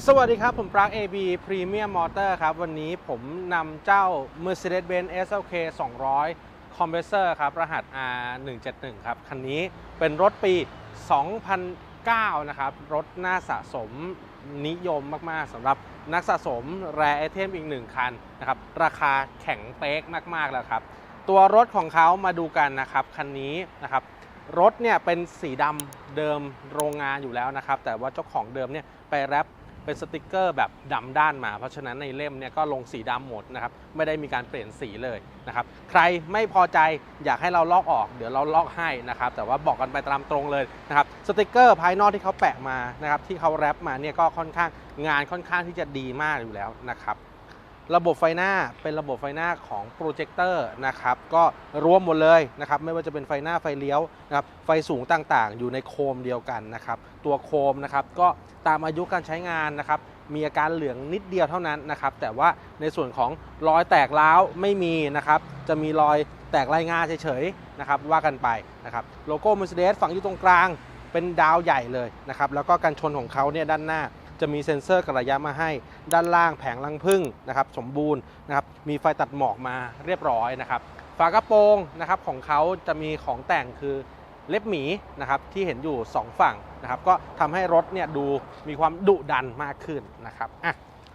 สวัสดีครับ ผมปลั๊ก AB Premium Motor ครับ วันนี้ผมนำเจ้า Mercedes-Benz SLK 200 Compressor ครับ รหัส R171 ครับ คันนี้เป็นรถปี 2009 นะครับ รถน่าสะสมนิยมมากๆสำหรับนักสะสมแรไอเทมอีกหนึ่งคันนะครับ ราคาแข็งเป๊กมาก ๆ แล้วครับ ตัวรถของเขามาดูกันนะครับ คันนี้นะครับรถเนี่ยเป็นสีดำเดิมโรงงานอยู่แล้วนะครับ แต่ว่าเจ้าของเดิมเนี่ยไปแรป เป็นสติกเกอร์แบบดำด้านมา เพราะฉะนั้นในเล่มเนี่ยก็ลงสีดำหมดนะครับ ไม่ได้มีการเปลี่ยนสีเลยนะครับ ใครไม่พอใจอยากให้เราลอกออก เดี๋ยวเราลอกให้นะครับ แต่ว่าบอกกันไปตามตรงเลยนะครับ สติกเกอร์ภายนอกที่เขาแปะมานะครับ ที่เขาแรปมาเนี่ยก็ค่อนข้างงานค่อนข้างที่จะดีมากอยู่แล้วนะครับ ระบบไฟหน้าเป็นระบบไฟหน้าของโปรเจคเตอร์นะครับก็รวมหมดเลยนะครับไม่ว่าจะเป็นไฟหน้าไฟเลี้ยวนะครับไฟสูงต่างๆ อยู่ในโคมเดียวกันนะครับตัวโคมนะครับก็ตามอายุการใช้งานนะครับมีอาการเหลืองนิดเดียวเท่านั้นนะครับแต่ว่าในส่วนของรอยแตกร้าวไม่มีนะครับจะมีรอยแตกลายงาเฉยๆนะครับว่ากันไปนะครับโลโก้ Mercedes ฝังอยู่ตรงกลางเป็นดาวใหญ่เลยนะครับแล้วก็การชนของเขาเนี่ยด้านหน้า จะมีเซ็นเซอร์กระยะมาให้ ด้านล่างแผงลังพึ่งนะครับสมบูรณ์นะครับมีไฟตัดหมอกมาเรียบร้อยนะครับฝากระโปรงนะครับของเขาจะมีของแต่งคือเล็บหมีนะครับที่เห็นอยู่ 2 ฝั่งนะครับก็ทำให้รถเนี่ยดูมีความดุดันมากขึ้นนะครับอะ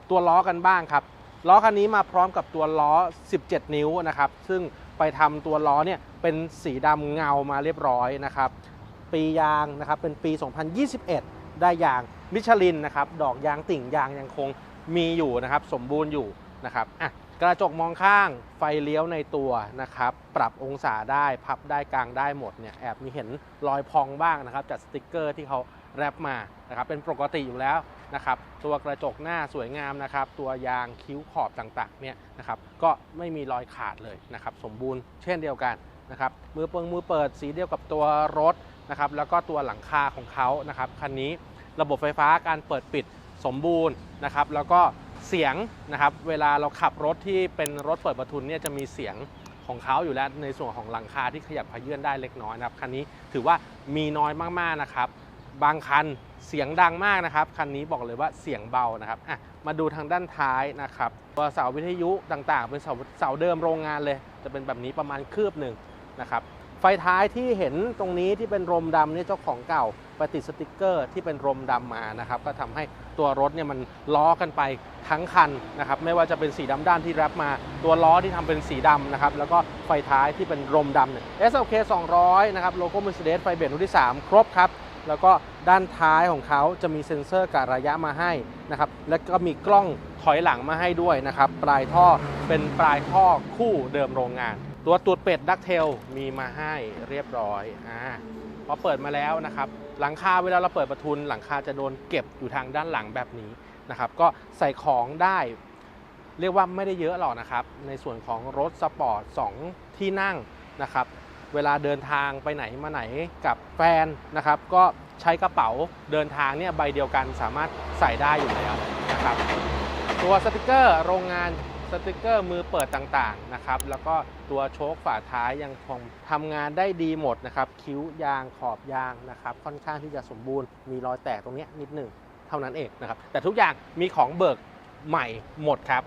ตัวล้อกันบ้างครับล้อคันนี้มาพร้อมกับตัวล้อ 17 นิ้วนะครับซึ่งไปทำตัวล้อเนี่ยเป็นสีดำเงามาเรียบร้อยนะครับปียางนะครับเป็นปี 2021 ได้ยาง มิชลินนะครับดอกยางติ่งยางยังคงมีอยู่นะครับสมบูรณ์อยู่นะครับอะกระจกมองข้างไฟเลี้ยวในตัวนะครับปรับองศาได้พับได้กลางได้หมดเนี่ยแอบมีเห็นรอยพองบ้างนะครับจากสติกเกอร์ที่เขาแรปมานะครับเป็นปกติอยู่แล้วนะครับตัวกระจกหน้าสวยงามนะครับตัวยางคิ้วขอบต่างๆเนี่ยนะครับก็ไม่มีรอยขาดเลยนะครับสมบูรณ์เช่นเดียวกันนะครับมือเปิงมือเปิดสีเดียวกับตัวรถนะครับแล้วก็ตัวหลังคาของเขานะครับคันนี้ ระบบไฟฟ้าการเปิดปิดสมบูรณ์นะครับ แล้วก็เสียงนะครับ เวลาเราขับรถที่เป็นรถเปิดประทุนเนี่ยจะมีเสียงของเขาอยู่แล้วในส่วนของหลังคาที่ขยับขยื่นได้เล็กน้อยนะครับ คันนี้ถือว่ามีน้อยมากๆนะครับ บางคันเสียงดังมากนะครับ คันนี้บอกเลยว่าเสียงเบานะครับอะมาดูทางด้านท้ายนะครับตัวเสาวิทยุต่างๆ เป็นเสาเสาเดิมโรงงานเลย จะเป็นแบบนี้ประมาณคืบหนึ่งนะครับ ไฟท้ายที่เห็นตรงนี้ที่เป็นรมดำนี่เจ้าของเก่า ไปติดสติกเกอร์ที่เป็นรมดำมานะครับก็ทำให้ตัวรถเนี่ยมันล้อกันไปทั้งคันนะครับไม่ว่าจะเป็นสีดำด้านที่แรปมา ตัวล้อที่ทำเป็นสีดำนะครับแล้วก็ไฟท้ายที่เป็นรมดำเนี่ย SLK 200 นะครับโลโก้ Mercedes ไฟเบรกรุ่นที่ 3 ครบครับ แล้วก็ด้านท้ายของเขาจะมีเซ็นเซอร์กะระยะมาให้นะครับแล้วก็มีกล้องถอยหลังมาให้ด้วยนะครับปลายท่อเป็นปลายท่อคู่เดิมโรงงาน ตัวตูดเป็ดดักเทลมีมาให้เรียบร้อยอ่าพอเปิดมาแล้วนะครับ หลังคาเวลาเราเปิดประทุนหลังคาจะโดนเก็บอยู่ทางด้านหลังแบบนี้นะครับ ก็ใส่ของได้เรียกว่าไม่ได้เยอะหรอกนะครับ ในส่วนของรถสปอร์ต2ที่นั่งนะครับ เวลาเดินทางไปไหนมาไหนกับแฟนนะครับ ก็ใช้กระเป๋าเดินทางเนี่ยใบเดียวกันสามารถใส่ได้อยู่แล้วนะครับ ตัวสติกเกอร์โรงงาน สติกเกอร์มือเปิดต่างๆนะครับแล้วก็ตัวโชคฝาท้ายยังคงทำงานได้ดีหมดนะครับคิ้วยางขอบยางนะครับค่อนข้างที่จะสมบูรณ์มีรอยแตกตรงนี้นิดหนึ่งเท่านั้นเองนะครับแต่ทุกอย่างมีของเบิกใหม่หมดครับ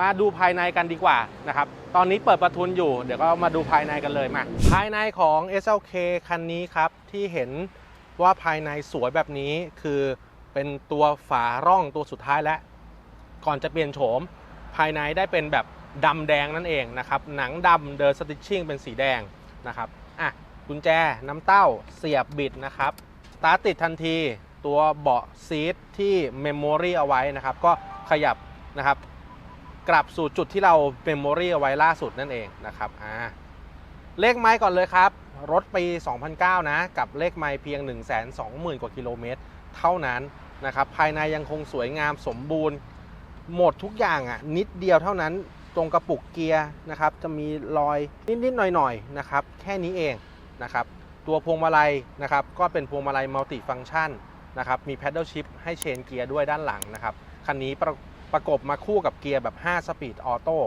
มาดูภายในกันดีกว่านะครับ ตอนนี้เปิดประทุนอยู่ เดี๋ยวก็มาดูภายในกันเลยมา ภายในของ SLK คันนี้ครับ ที่เห็นว่าภายในสวยแบบนี้คือเป็นตัวฝาร่องตัวสุดท้ายแล้ว ก่อนจะเปลี่ยนโฉม ภายในได้เป็นแบบดำแดงนั่นเองนะครับ หนังดำเดินสติชชิ่งเป็นสีแดงนะครับอะกุญแจน้ำเต้าเสียบบิดนะครับสตาร์ทติดทันทีตัวเบาะซีทที่เมมโมรีเอาไว้นะครับ ก็ขยับนะครับ กลับสู่จุดที่เราเมมโมรีเอาไว้ล่าสุดนั่นเองนะครับอ่าเลขไม้ก่อนเลยครับ รถปี 2009 นะ กับเลขไม้เพียง 120,000 กว่ากิโลเมตร เท่านั้นนะครับ ภายในยังคงสวยงามสมบูรณ์ หมดทุกอย่างอะนิดเดียวเท่านั้นตรงกระปุกเกียร์นะครับ จะมีรอยนิดๆหน่อยๆนะครับ แค่นี้เองนะครับ ตัวพวงมาลัยนะครับ ก็เป็นพวงมาลัยมัลติฟัง c t ชันนะครับ มี Paddle Shift ให้เชนเกียร์ด้วยด้านหลังนะครับ คันนี้ประประกบมาคู่กับเกียร์แบบ 5 สปีดออโต้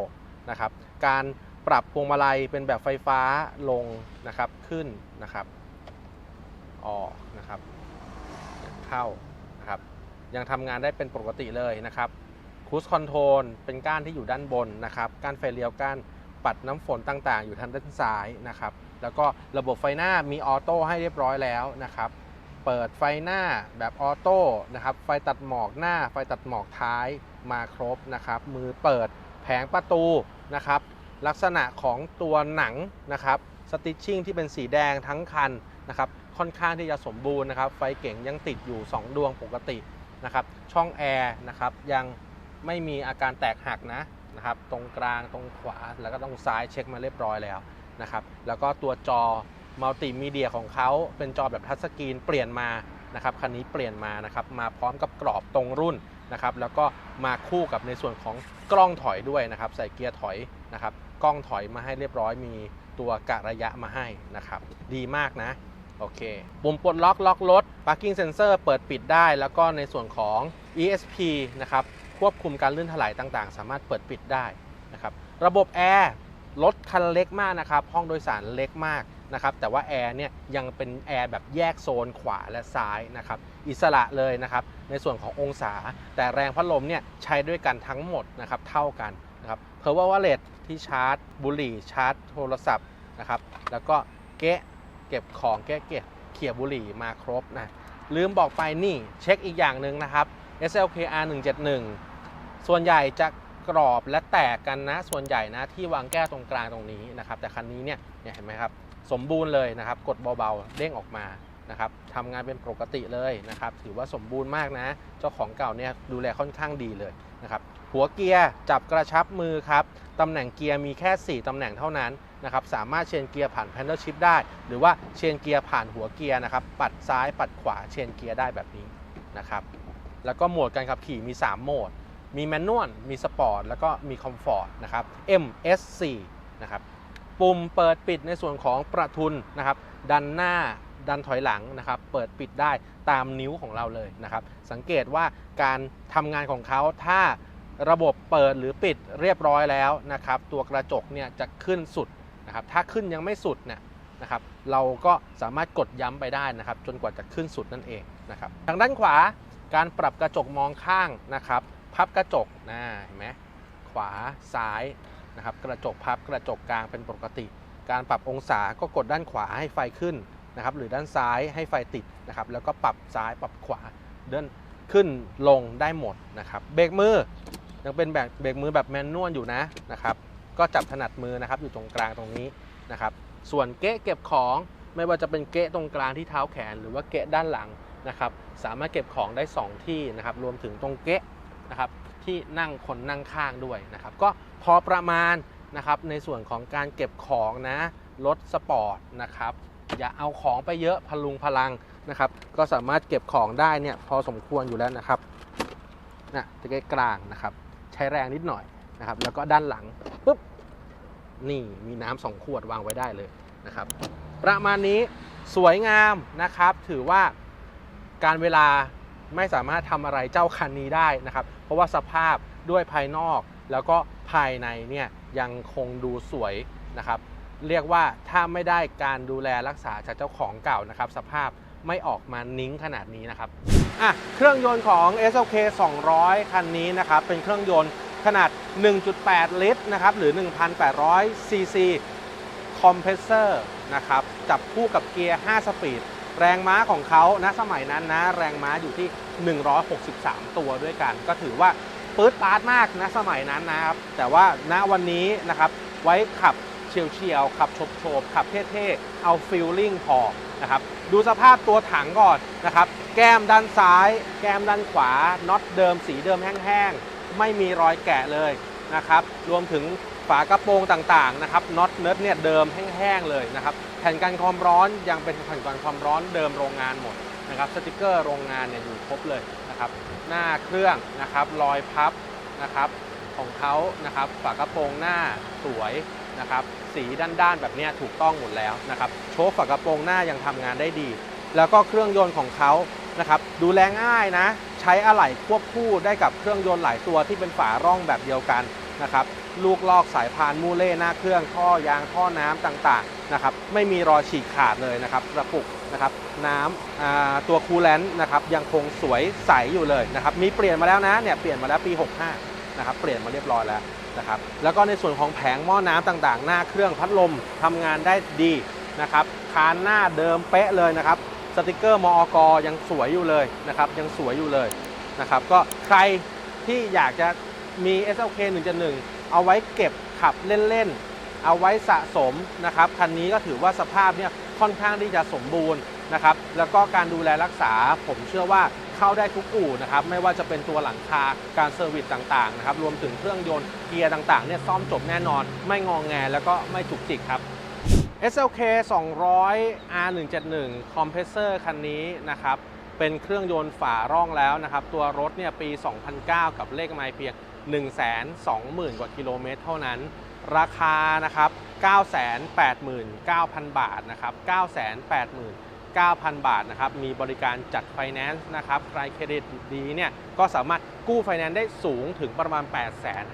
นะครับ การปรับพวงมาลัยเป็นแบบไฟฟ้าลงนะครับขึ้นนะครับออกนะครับ เข้านะครับ ยังทำงานได้เป็นปกติเลยนะครับ คูสคอนโทรลเป็นก้านที่อยู่ด้านบนนะครับก้านไฟเลี้ยวก้านปัดน้ำฝนต่างๆ อยู่ทางด้านซ้ายนะครับ แล้วก็ระบบไฟหน้ามีออโต้ให้เรียบร้อยแล้วนะครับ เปิดไฟหน้าแบบออโต้นะครับ ไฟตัดหมอกหน้า ไฟตัดหมอกท้ายมาครบนะครับ มือเปิดแผงประตูนะครับ ลักษณะของตัวหนังนะครับ สติชชิ่งที่เป็นสีแดงทั้งคันนะครับ ค่อนข้างที่จะสมบูรณ์นะครับ ไฟเก่งยังติดอยู่ 2 ดวงปกตินะครับ ช่องแอร์นะครับยัง ไม่มีอาการแตกหักนะนะครับตรงกลางตรงขวาแล้วก็ตรงซ้ายเช็คมาเรียบร้อยแล้วนะครับแล้วก็ตัวจอมัลติมีเดียของเขาเป็นจอแบบทัชสกรีนเปลี่ยนมานะครับคันนี้เปลี่ยนมานะครับมาพร้อมกับกรอบตรงรุ่นนะครับแล้วก็มาคู่กับในส่วนของกล้องถอยด้วยนะครับใส่เกียร์ถอยนะครับกล้องถอยมาให้เรียบร้อยมีตัวกะระยะมาให้นะครับดีมากนะโอเคปุ่มปลดล็อกล็อกรถ parking sensor เปิดปิดได้ แล้วก็ในส่วนของ ESP นะครับ ควบคุมการลื่นถลายต่างๆ สามารถเปิดปิดได้นะครับระบบแอร์รถคันเล็กมากนะครับห้องโดยสารเล็กมากนะครับแต่ว่าแอร์เนี่ยยังเป็นแอร์แบบแยกโซนขวาและซ้ายนะครับอิสระเลยนะครับในส่วนขององศา แต่แรงพัดลมเนี่ยใช้ด้วยกันทั้งหมดนะครับเท่ากันนะครับ Power Wallet ที่ชาร์จ บุหรี่ชาร์จ โทรศัพท์นะครับแล้วก็เก๊ะเก็บของแก้เก็บเขี่ยบุหรี่มาครบนะลืมบอกไปนี่เช็คอีกอย่างหนึ่งนะครับ SLKR 171 ส่วนใหญ่จะกรอบและแตกกันนะ ส่วนใหญ่นะที่วางแก้วตรงกลางตรงนี้นะครับ แต่คันนี้เนี่ยเห็นไหมครับ สมบูรณ์เลยนะครับ กดเบาๆ เด้งออกมานะครับทำงานเป็นปกติเลยนะครับ ถือว่าสมบูรณ์มากนะ เจ้าของเก่าเนี่ยดูแลค่อนข้างดีเลยนะครับ หัวเกียร์จับกระชับมือครับ ตำแหน่งเกียร์มีแค่ 4 ตำแหน่งเท่านั้นนะครับ สามารถเชนเกียร์ผ่านแพนเดิลชิพได้ หรือว่าเชนเกียร์ผ่านหัวเกียร์นะครับ ปัดซ้ายปัดขวาเชนเกียร์ได้แบบนี้นะครับ แล้วก็โหมดการขับขี่มี 3 โหมด มีแมนนวล มีสปอร์ต แล้วก็มีคอมฟอร์ตนะครับ MSC นะครับ ปุ่มเปิดปิดในส่วนของประทุนนะครับ ดันหน้า ดันถอยหลังนะครับ เปิดปิดได้ตามนิ้วของเราเลยนะครับ สังเกตว่าการทำงานของเขาถ้าระบบเปิดหรือปิดเรียบร้อยแล้วนะครับ ตัวกระจกเนี่ยจะขึ้นสุดนะครับ ถ้าขึ้นยังไม่สุดเนี่ยนะครับ เราก็สามารถกดย้ำไปได้นะครับ จนกว่าจะขึ้นสุดนั่นเองนะครับ ทางด้านขวา การปรับกระจกมองข้างนะครับ พับกระจกนะเห็นไหมขวาซ้ายนะครับกระจกพับกระจกกลางเป็นปกติ การปรับองศาก็กดด้านขวาให้ไฟขึ้นนะครับ หรือด้านซ้ายให้ไฟติดนะครับ แล้วก็ปรับซ้ายปรับขวาเดินขึ้นลงได้หมดนะครับ เบรกมือยังเป็นแบบเบรกมือแบบแมนนวลอยู่นะนะครับ ก็จับถนัดมือนะครับอยู่ตรงกลางตรงนี้นะครับ ส่วนเกะเก็บของไม่ว่าจะเป็นเกะตรงกลางที่เท้าแขน หรือว่าเกะด้านหลัง นะครับสามารถเก็บของได้ 2 ที่นะครับรวมถึงตรงเกะนะครับที่นั่งคนนั่งข้างด้วยนะครับก็พอประมาณนะครับในส่วนของการเก็บของนะรถสปอร์ตนะครับอย่าเอาของไปเยอะพลุงพลังนะครับก็สามารถเก็บของได้เนี่ยพอสมควรอยู่แล้วนะครับนะตะเกียกลางนะครับใช้แรงนิดหน่อยนะครับแล้วก็ด้านหลังปุ๊บนี่มีน้ำสองขวดวางไว้ได้เลยนะครับประมาณนี้สวยงามนะครับถือว่า การเวลาไม่สามารถทำอะไรเจ้าคันนี้ได้นะครับ เพราะว่าสภาพด้วยภายนอกแล้วก็ภายในเนี่ยยังคงดูสวยนะครับ เรียกว่าถ้าไม่ได้การดูแลรักษาจากเจ้าของเก่านะครับ สภาพไม่ออกมานิ้งขนาดนี้นะครับอะเครื่องยนต์ของ SLK 200 คันนี้นะครับ เป็นเครื่องยนต์ขนาด 1.8 ลิตรนะครับ หรือ 1,800 ซีซีคอมเพรสเซอร์นะครับ จับคู่กับเกียร์ 5 สปีด แรงม้าของเขาณสมัยนั้นนะ แรงม้าอยู่ที่ 163 ตัวด้วยกัน ก็ถือว่าปื๊ดปาร์ตมากนะสมัยนั้นนะครับ แต่ว่าณวันนี้นะครับไว้ขับเฉียวเฉียวๆขับโฉบโฉบขับเท่ๆ เอาฟิลลิ่งพอนะครับดูสภาพตัวถังก่อนนะครับแก้มด้านซ้าย แก้มด้านขวาน็อตเดิมสีเดิมแห้งๆ ไม่มีรอยแกะเลยนะครับรวมถึง ฝากระโปรงต่างๆนะครับน็อตเนิร์ดเนี่ยเดิมแห้งๆเลยนะครับแผ่นกันความร้อนยังเป็นแผ่นกันความร้อนเดิมโรงงานหมดนะครับสติกเกอร์โรงงานเนี่ยอยู่ครบเลยนะครับหน้าเครื่องนะครับรอยพับนะครับของเขานะครับฝากระโปรงหน้าสวยนะครับสีด้านๆ แบบนี้ถูกต้องหมดแล้วนะครับโชว์ฝากระโปรงหน้ายังทำงานได้ดี แล้วก็เครื่องยนต์ของเขานะครับดูแลง่ายนะ ใช้อะไหล่ควบคู่ได้กับเครื่องยนต์หลายตัวที่เป็นฝาร่องแบบเดียวกัน นะครับลูกลอกสายพานมูเล่หน้าเครื่องท่อยางท่อน้ำต่างๆนะครับไม่มีรอยฉีกขาดเลยนะครับกระปุกนะครับน้ำตัวคูลแลนต์นะครับยังคงสวยใสอยู่เลยนะครับมีเปลี่ยนมาแล้วนะเนี่ยเปลี่ยนมาแล้วปี 65นะครับเปลี่ยนมาเรียบร้อยแล้วนะครับแล้วก็ในส่วนของแผงหม้อน้ำต่างๆ หน้าเครื่องพัดลมทำงานได้ดีนะครับคานหน้าเดิมเป๊ะเลยนะครับสติกเกอร์มอกยังสวยอยู่เลยนะครับยังสวยอยู่เลยนะครับก็ใครที่อยากจะ มี SLK 1.1 เอาไว้เก็บขับเล่นๆ เอาไว้สะสมนะครับ คันนี้ก็ถือว่าสภาพเนี่ยค่อนข้างที่จะสมบูรณ์นะครับ แล้วก็การดูแลรักษาผมเชื่อว่าเข้าได้ทุกอู่นะครับ ไม่ว่าจะเป็นตัวหลังคา การเซอร์วิสต่างๆนะครับ รวมถึงเครื่องยนต์เกียร์ต่างๆเนี่ยซ่อมจบแน่นอน ไม่งองแงแล้วก็ไม่จุกจิกครับ SLK 200 R171 คอมเพรสเซอร์คันนี้นะครับเป็นเครื่องยนต์ฝาร่องแล้วนะครับ ตัวรถเนี่ยปี 2009 กับเลขไมล์เพียง 120,000 กว่ากิโลเมตรเท่านั้น ราคานะครับ 989,000 บาทนะครับ 989,000 บาทนะครับ มีบริการจัดไฟแนนซ์นะครับ ใครเครดิตดีเนี่ย ก็สามารถกู้ไฟแนนซ์ได้สูงถึงประมาณ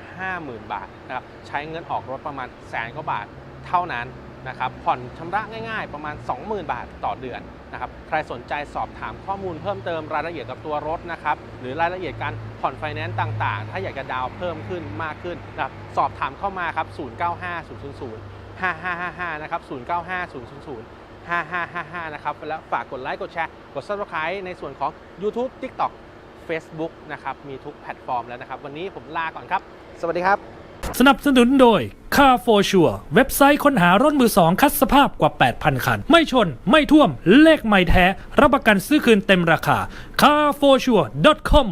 850,000 บาทนะครับ ใช้เงินออกรถประมาณแสนกว่าบาทเท่านั้นนะครับ ผ่อนชำระง่ายๆ ประมาณ 20,000 บาทต่อเดือนนะครับ ใครสนใจสอบถามข้อมูลเพิ่มเติมรายละเอียดกับตัวรถนะครับ หรือรายละเอียดการ ผ่อนไฟแนนซ์ต่าง ๆ ถ้าอยากจะดาวน์เพิ่มขึ้นมากขึ้นนะครับสอบถามเข้ามาครับ 095000 5555 นะครับ 095000 5555 นะครับ แล้วฝากกดไลค์ กดแชร์ กด subscribe ในส่วนของ YouTube TikTok Facebook นะครับ มีทุกแพลตฟอร์มแล้วนะครับ วันนี้ผมลาก่อนครับ สวัสดีครับ สนับสนุนโดย Car for Sure เว็บไซต์ค้นหารถมือสองคัดสภาพกว่า 8,000 คัน ไม่ชน ไม่ท่วม เลขไม่แท้ รับประกันซื้อคืนเต็มราคา carforsure.com